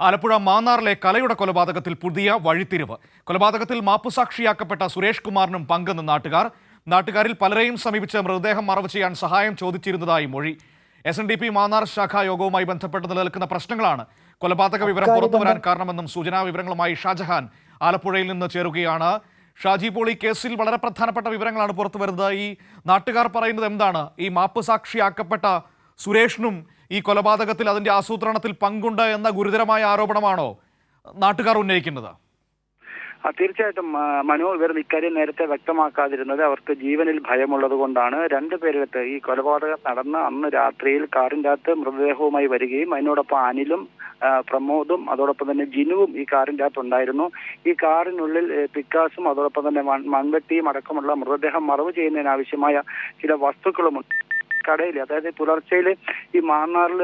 ആലപ്പുഴ മാന്നാറിലെ കലയുടെ കൊലപാതകത്തിൽ പുതിയ വഴിത്തിരിവ്. കൊലപാതകത്തിൽ മാപ്പുസാക്ഷിയാക്കപ്പെട്ട സുരേഷ് കുമാറിനും പങ്കെന്ന് നാട്ടുകാർ. നാട്ടുകാരിൽ പലരെയും സമീപിച്ച് മൃതദേഹം മറവ് ചെയ്യാൻ സഹായം ചോദിച്ചിരുന്നതായി മൊഴി. S N D P Mannar ശാഖാ യോഗവുമായി ബന്ധപ്പെട്ട് നിലനിൽക്കുന്ന പ്രശ്നങ്ങളാണ്. കൊലപാതക വിവരം പുറത്തുവരാൻ കാരണമെന്നും സൂചനാ വിവരങ്ങളുമായി ഷാജഹാൻ ആലപ്പുഴയിൽ നിന്ന് ചേരുകയാണ്. ഷാജി പോൾ ഈ കേസിൽ വളരെ പ്രധാനപ്പെട്ട വിവരങ്ങളാണ് പുറത്തു വരുന്നത്. ഈ നാട്ടുകാർ പറയുന്നത് എന്താണ്? ഈ മാപ്പ് സാക്ഷിയാക്കപ്പെട്ട സുരേഷിനും ഈ കൊലപാതകത്തിൽ അതിന്റെ ആസൂത്രണത്തിൽ പങ്കുണ്ട് എന്ന ഗുരുതരമായ ആരോപണമാണോ നാട്ടുകാർ ഉന്നയിക്കുന്നത്? തീർച്ചയായിട്ടും മനോ ഇവർ ഇക്കാര്യം നേരത്തെ വ്യക്തമാക്കാതിരുന്നത് അവർക്ക് ജീവനിൽ ഭയമുള്ളത് കൊണ്ടാണ്. രണ്ടുപേരെടുത്ത് ഈ കൊലപാതകം നടന്ന അന്ന് രാത്രിയിൽ കാറിന്റെ അകത്ത് മൃതദേഹവുമായി വരികയും അതിനോടൊപ്പം അനിലും പ്രമോദും അതോടൊപ്പം തന്നെ ജിനുവും ഈ കാറിന്റെ അകത്ത് ഉണ്ടായിരുന്നു ഈ കാറിനുള്ളിൽ പിക്കാസും അതോടൊപ്പം തന്നെ മൺ- മൺവെട്ടിയും അടക്കമുള്ള മൃതദേഹം മറവ് ചെയ്യുന്നതിനാവശ്യമായ ചില വസ്തുക്കളുമുണ്ട്. കടയിൽ അതായത് പുലർച്ചയിൽ ഈ മാന്നാറിൽ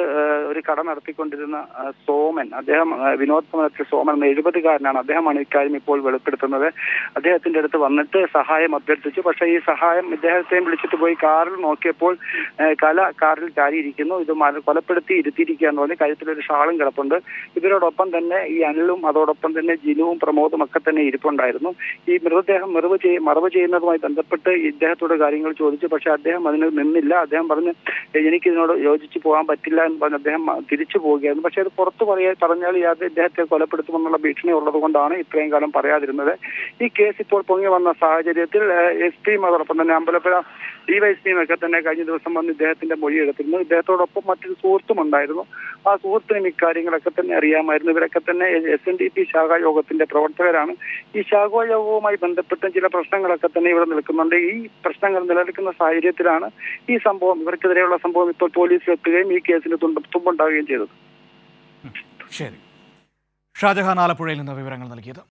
ഒരു കട നടത്തിക്കൊണ്ടിരുന്ന സോമൻ അദ്ദേഹം വിനോദ് സമരത്തിൽ സോമൻ എന്ന എഴുപതുകാരനാണ്. അദ്ദേഹമാണ് ഇക്കാര്യം ഇപ്പോൾ വെളിപ്പെടുത്തുന്നത്. അദ്ദേഹത്തിന്റെ അടുത്ത് വന്നിട്ട് സഹായം അഭ്യർത്ഥിച്ചു. പക്ഷേ ഈ സഹായം ഇദ്ദേഹത്തെയും വിളിച്ചിട്ട് പോയി കാറിൽ നോക്കിയപ്പോൾ കല കാറിൽ ചാരിയിരിക്കുന്നു. ഇത് കൊലപ്പെടുത്തി ഇരുത്തിയിരിക്കുക എന്ന് പറഞ്ഞ് കഴുത്തിലൊരു ഷാളും കിടപ്പുണ്ട്. ഇവരോടൊപ്പം തന്നെ ഈ അനിലും അതോടൊപ്പം തന്നെ ജിനുവും പ്രമോദും ഒക്കെ തന്നെ ഇരിപ്പുണ്ടായിരുന്നു. ഈ മൃതദേഹം മറവ് മറവ് ചെയ്യുന്നതുമായി ബന്ധപ്പെട്ട് ഇദ്ദേഹത്തോട് കാര്യങ്ങൾ ചോദിച്ചു. പക്ഷെ അദ്ദേഹം അതിന് നിന്നില്ല. അദ്ദേഹം പറഞ്ഞ് എനിക്ക് ഇതിനോട് യോജിച്ച് പോകാൻ പറ്റില്ല എന്ന് പറഞ്ഞ് അദ്ദേഹം തിരിച്ചു പോവുകയായിരുന്നു. പക്ഷെ അത് പുറത്തു പറയാൻ പറഞ്ഞാൽ ഇയാൾ ഇദ്ദേഹത്തെ കൊലപ്പെടുത്തുമെന്നുള്ള ഭീഷണി ഉള്ളത് കൊണ്ടാണ് ഇത്രയും കാലം പറയാതിരുന്നത്. ഈ കേസ് ഇപ്പോൾ പൊങ്ങി വന്ന സാഹചര്യത്തിൽ എസ് പിയും അതോടൊപ്പം തന്നെ അമ്പലപ്പുഴ ഡിവൈഎസ്പിയും ഒക്കെ തന്നെ കഴിഞ്ഞ ദിവസം വന്ന് ഇദ്ദേഹത്തിന്റെ മൊഴി എടുത്തിരുന്നു. ഇദ്ദേഹത്തോടൊപ്പം മറ്റൊരു സുഹൃത്തും ഉണ്ടായിരുന്നു. ആ സുഹൃത്തിനും ഇക്കാര്യങ്ങളൊക്കെ തന്നെ അറിയാമായിരുന്നു. ഇവരൊക്കെ തന്നെ എസ് എൻ ഡി പി ശാഖാ യോഗത്തിന്റെ പ്രവർത്തകരാണ്. ഈ ശാഖാ യോഗവുമായി ബന്ധപ്പെട്ട ചില പ്രശ്നങ്ങളൊക്കെ തന്നെ ഇവിടെ നിൽക്കുന്നുണ്ട്. ഈ പ്രശ്നങ്ങൾ നിലനിൽക്കുന്ന സാഹചര്യത്തിലാണ് ഈ സംഭവം ഇവർക്കെതിരെയുള്ള സംഭവം ഇപ്പോൾ പോലീസിൽ എത്തുകയും ഈ കേസിന് തുമ്പ- തുമ്പുണ്ടാവുകയും ചെയ്തത്. ശരി. ഷാജഹാൻ ആലപ്പുഴയിൽ നിന്ന് വിവരങ്ങൾ നൽകിയത്.